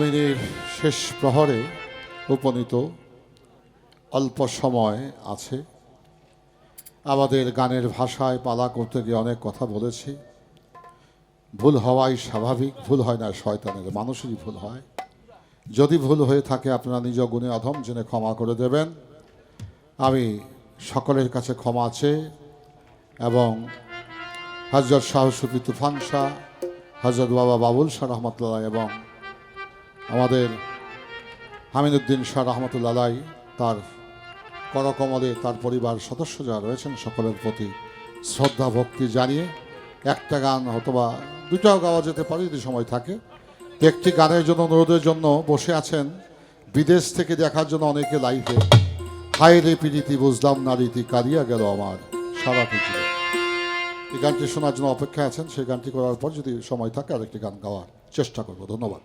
আমিনের শেষ প্রহরে উপনীত অল্প সময় আছে। আমাদের গানের ভাষায় পালা করতে গিয়ে অনেক কথা বলেছি। ভুল হওয়াই স্বাভাবিক, ভুল হয় না শয়তানের, মানুষেরই ভুল হয়। যদি ভুল হয়ে থাকে, আপনারা নিজ গুণে অধম জেনে ক্ষমা করে দেবেন। আমি সকলের কাছে ক্ষমা আছে এবং হজরত শাহ সুফি তুফান শাহ হজরত বাবা বাবুল শাহ রহমতুল্লাহ এবং আমাদের হামিদুদ্দিন শাহ রহমতুল্লাহ তার করকমলে তার পরিবার সদস্য যারা রয়েছেন সকলের প্রতি শ্রদ্ধা, ভক্তি জানিয়ে একটা গান অথবা দুটাও গাওয়া যেতে পারে যদি সময় থাকে। একটি গানের জন্য অনুরোধের জন্য বসে আছেন, বিদেশ থেকে দেখার জন্য অনেকে লাইভে। হায় রে পিরিতি, বুঝলাম না রীতি কারিয়া গেল আমার সারা পৃথিবী। এই গানটি শোনার জন্য অপেক্ষায় আছেন, সেই গানটি করার পর যদি সময় থাকে আরেকটি গান গাওয়ার চেষ্টা করব। ধন্যবাদ।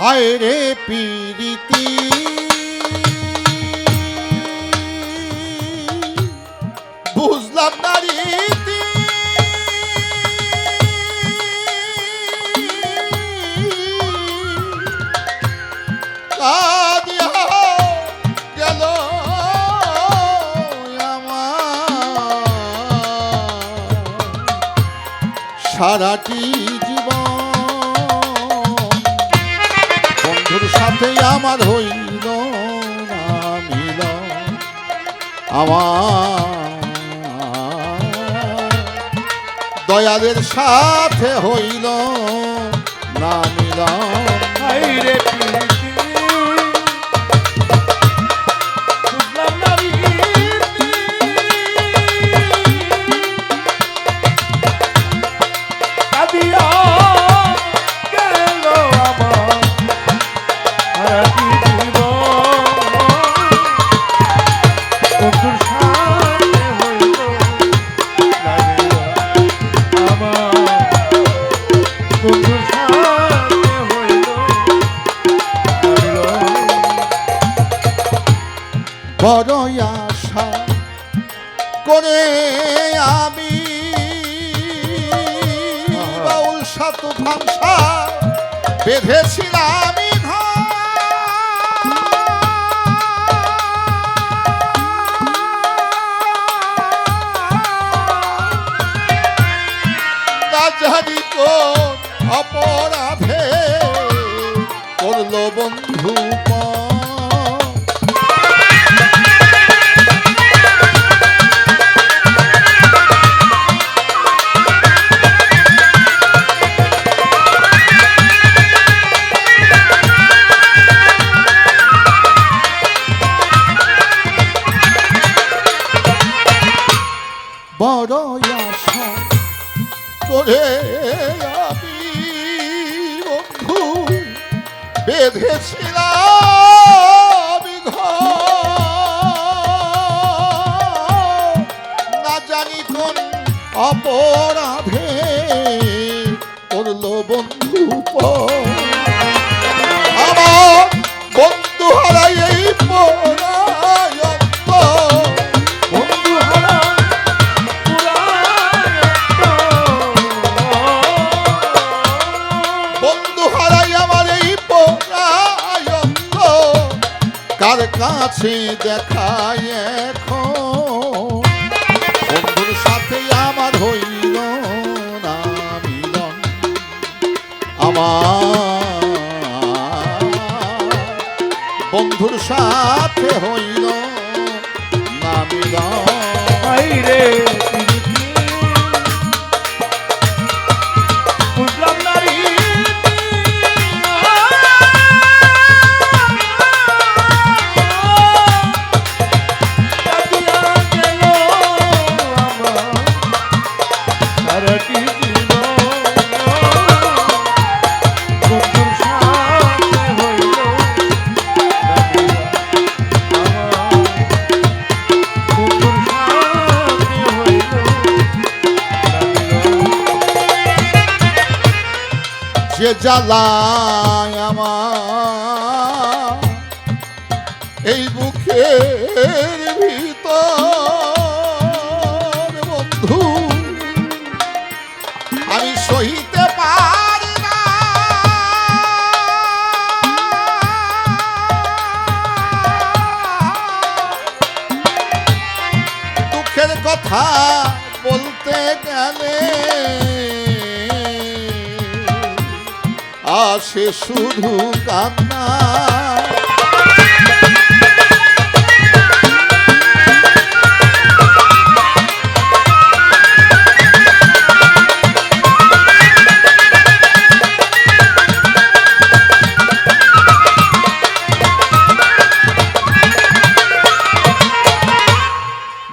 হায় রে পিরিতি। বুঝলাম না রীতি। সারাটি সাথে আমার হইল মিল। আমার দয়ালের সাথে হইল না বেঁধেছিলাম বেঁধেছিলাম। না জানি কোন অপরাধে করল বন্ধু আমার বন্ধু হারাই এই পরায়ত্ত কাছে দেখায় জ্বালায় আমার। এই বুকের ভিতর বন্ধু আমি সহিতে আসে শুধু কান্না।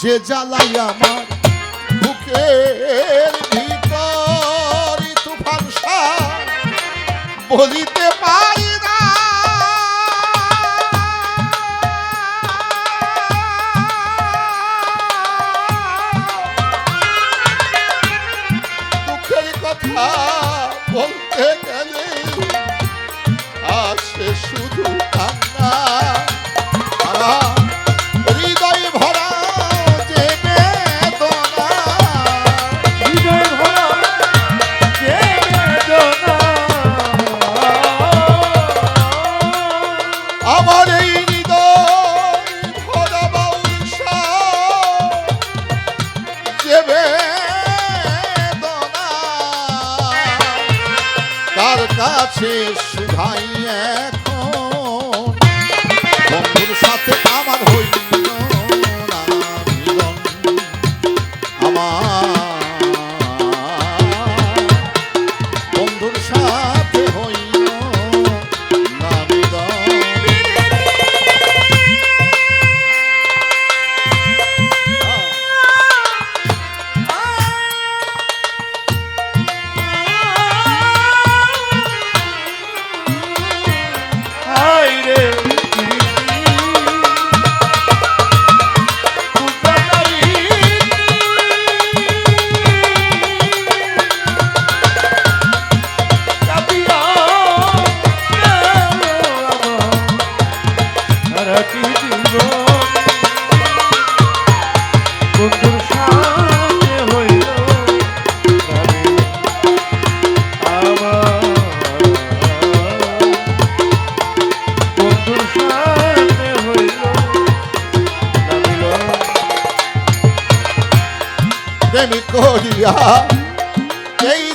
যে জ্বালাই আমার বুকের ভিতর বলিতে পারি না। দুঃখের কথা বলতে গেলে আসে শুধু কান্না। কাছে শুধাই এখন। সাথে আমার হইল না আমার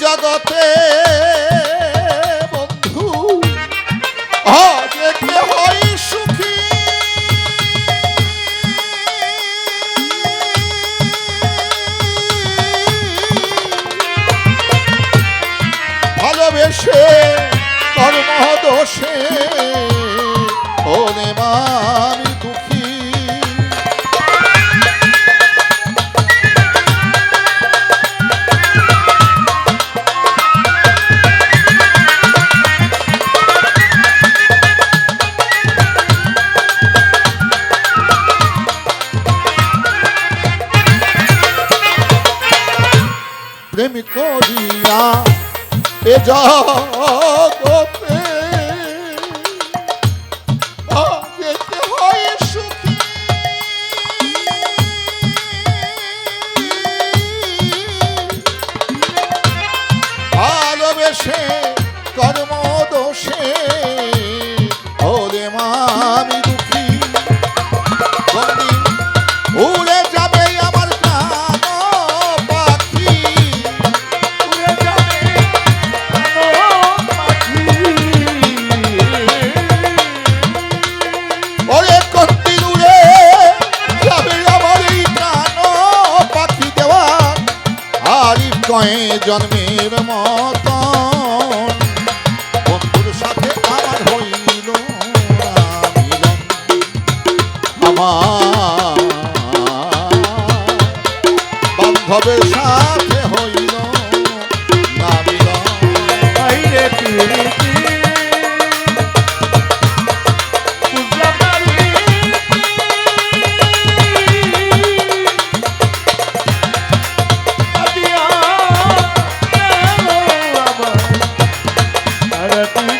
জগতে বন্ধু। কে হই সুখী। ভালোবেসে কর্ম প্রেম করিয়া এ জগতে ভালোবেসে জন্মের মতন। বন্ধুর সাথে আমার হইল আমার বান্ধবের সাথে தரத்தில்